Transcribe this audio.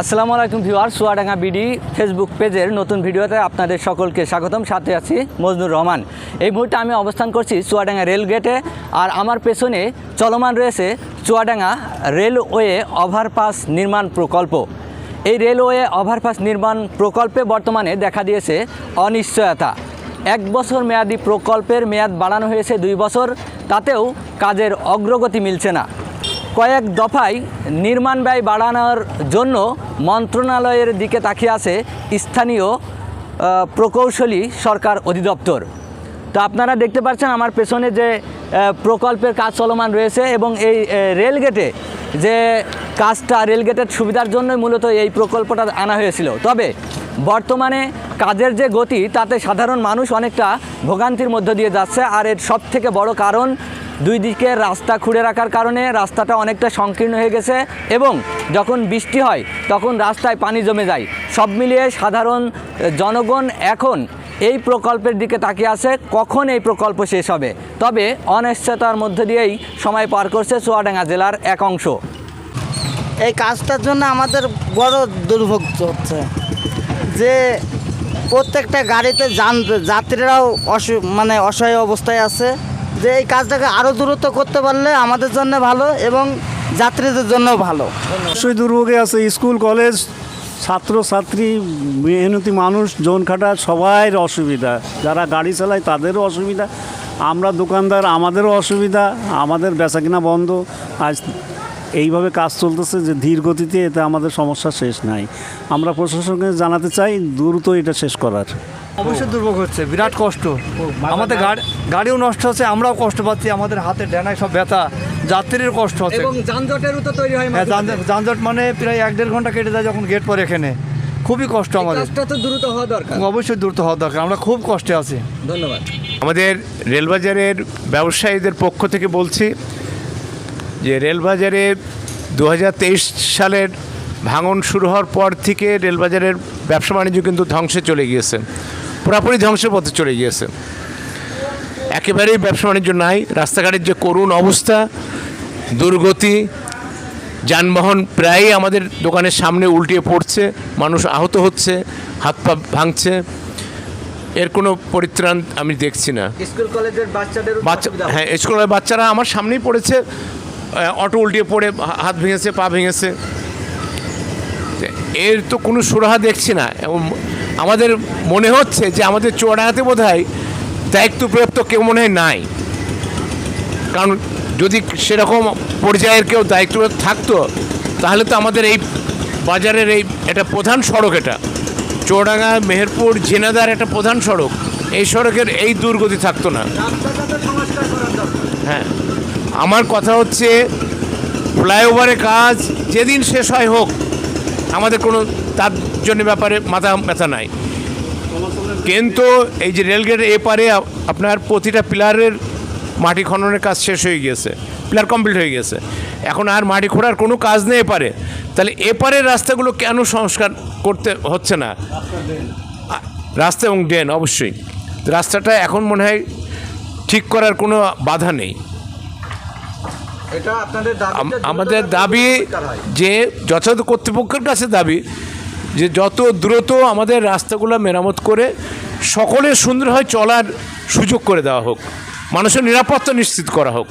আসসালামু আলাইকুম viewer Chuadanga BD Facebook পেজের নতুন ভিডিওতে আপনাদের সকলকে স্বাগতম। সাথে আছি মজনুর রহমান। এই মুহূর্তে আমি অবস্থান করছি চুয়াডাঙ্গা রেল গেটে আর আমার পেছনে চলমান রয়েছে চুয়াডাঙ্গা রেলওয়ে ওভারপাস নির্মাণ প্রকল্প। এই রেলওয়ে ওভারপাস নির্মাণ প্রকল্পে বর্তমানে দেখা দিয়েছে অনিশ্চয়তা। এক বছর মেয়াদি প্রকল্পের মেয়াদ বাড়ানো হয়েছে দুই বছর, তাতেও কাজের অগ্রগতি মিলছে না। কয়েক দফায় নির্মাণ ব্যয় বাড়ানোর জন্য মন্ত্রণালয়ের দিকে তাকিয়ে আছে স্থানীয় প্রকৌশলী সরকার অধিদপ্তর। তো আপনারা দেখতে পাচ্ছেন আমার পেছনে যে প্রকল্পের কাজ চলমান রয়েছে এবং এই রেলগেটে যে কাজটা, রেলগেটের সুবিধার জন্যই মূলত এই প্রকল্পটা আনা হয়েছিল। তবে বর্তমানে কাজের যে গতি, তাতে সাধারণ মানুষ অনেকটা ভোগান্তির মধ্য দিয়ে যাচ্ছে। আর এর সব থেকে বড় কারণ দুই দিকে রাস্তা খুঁড়ে রাখার কারণে রাস্তাটা অনেকটা সংকীর্ণ হয়ে গেছে এবং যখন বৃষ্টি হয়, তখন রাস্তায় পানি জমে যায়। সব মিলিয়ে সাধারণ জনগণ এখন এই প্রকল্পের দিকে তাকিয়ে আছে, কখন এই প্রকল্প শেষ হবে। তবে অনিশ্চয়তার মধ্যে দিয়েই সময় পার করছে চুয়াডাঙ্গা জেলার এক অংশ। এই কাজটার জন্য আমাদের বড় দুর্ভোগ হচ্ছে যে প্রত্যেকটা গাড়িতে যান যাত্রীরাও অসু মানে অসহায় অবস্থায় আছে। যে এই কাজটাকে আরও দূরত্ব করতে পারলে আমাদের জন্য ভালো এবং যাত্রীদের জন্য ভালো। অবশ্যই দুর্ভোগে আছে, স্কুল, কলেজ, ছাত্র, ছাত্রী, মেহনতি মানুষ, জোন খাটা সবাই অসুবিধা। যারা গাড়ি চালায় তাদেরও অসুবিধা। আমরা দোকানদার, আমাদেরও অসুবিধা। আমাদের বেচা কিনা বন্ধ। আজ এইভাবে কাজ চলতেছে যে ধীর গতিতে এতে আমাদের সমস্যা শেষ নাই। আমরা প্রশাসনকে জানাতে চাই দ্রুত এটা শেষ করার। অবশ্যই দুর্ভোগ হচ্ছে বিরাট কষ্ট। আমাদের গাড়ি গাড়িও নষ্ট হচ্ছে আমরাও কষ্ট পাচ্ছি আমাদের হাতে ডেনায় সব ব্যথা যাত্রীর কষ্ট হচ্ছে। এবং যানজটেরও তো তৈরি হয় হ্যাঁ, যানজট মানে প্রায় এক দেড় ঘণ্টা কেটে যায় যখন গেট পরে এখানে। খুবই কষ্ট আমাদের। তো দ্রুত হওয়া দরকার। অবশ্যই দ্রুত হওয়া দরকার আমরা খুব কষ্টে আছি। ধন্যবাদ। আমাদের রেলবাজারের ব্যবসায়ীদের পক্ষ থেকে বলছি যে রেলবাজারে দু হাজার তেইশ সালের ভাঙন শুরু হওয়ার পর থেকে রেলবাজারের ব্যবসা বাণিজ্য কিন্তু ধ্বংসে চলে গিয়েছে। পুরোপুরি ধ্বংসের পথে চলে গিয়েছে। একেবারেই ব্যবসা বাণিজ্য নাই রাস্তাঘাটের যে করুণ অবস্থা দুর্গতি যানবাহন প্রায়ই আমাদের দোকানের সামনে উল্টিয়ে পড়ছে মানুষ আহত হচ্ছে হাত পা ভাঙছে। এর কোনো পরিত্রাণ আমি দেখছি না। স্কুল কলেজের বাচ্চাদের বাচ্চা হ্যাঁ স্কুলের বাচ্চারা আমার সামনেই পড়েছে। অটো উল্টিয়ে পড়ে হাত ভেঙেছে পা ভেঙেছে। এর তো কোনো সুরাহা দেখছি না। এবং আমাদের মনে হচ্ছে যে আমাদের চোরাহাতে বোধ হয় দায়িত্বপ্রাপ্ত কেউ মনে হয় নাই। কারণ যদি সেরকম পর্যায়ের কেউ দায়িত্ব থাকতো তাহলে তো আমাদের এই বাজারের এই এটা প্রধান সড়ক এটা। চৌডাঙ্গা মেহেরপুর ঝিনাদার একটা প্রধান সড়ক। এই সড়কের এই দুর্গতি থাকতো না। হ্যাঁ। আমার কথা হচ্ছে, ফ্লাইওভারের কাজ যেদিন শেষ হয় হোক, আমাদের কোনো, তার জন্য ব্যাপারে মাথা ব্যথা নাই। কিন্তু এই যে রেলগেটের এপারে আপনার প্রতিটা পিলারের মাটি খননের কাজ শেষ হয়ে গিয়েছে, পিলার কমপ্লিট হয়ে গেছে এখন আর মাটি খোঁড়ার কোনো কাজ নেই এপারে। তাহলে এপারের রাস্তাগুলো কেন সংস্কার করতে হচ্ছে না? রাস্তা এবং ড্রেন, অবশ্যই। রাস্তাটা এখন মনে হয় ঠিক করার কোনো বাধা নেই। আমাদের দাবি যে যথাযথ কর্তৃপক্ষের কাছে দাবি যে যত দ্রুত আমাদের রাস্তাগুলো মেরামত করে সকলের সুন্দরভাবে চলার সুযোগ করে দেওয়া হোক মানুষের নিরাপত্তা নিশ্চিত করা হোক।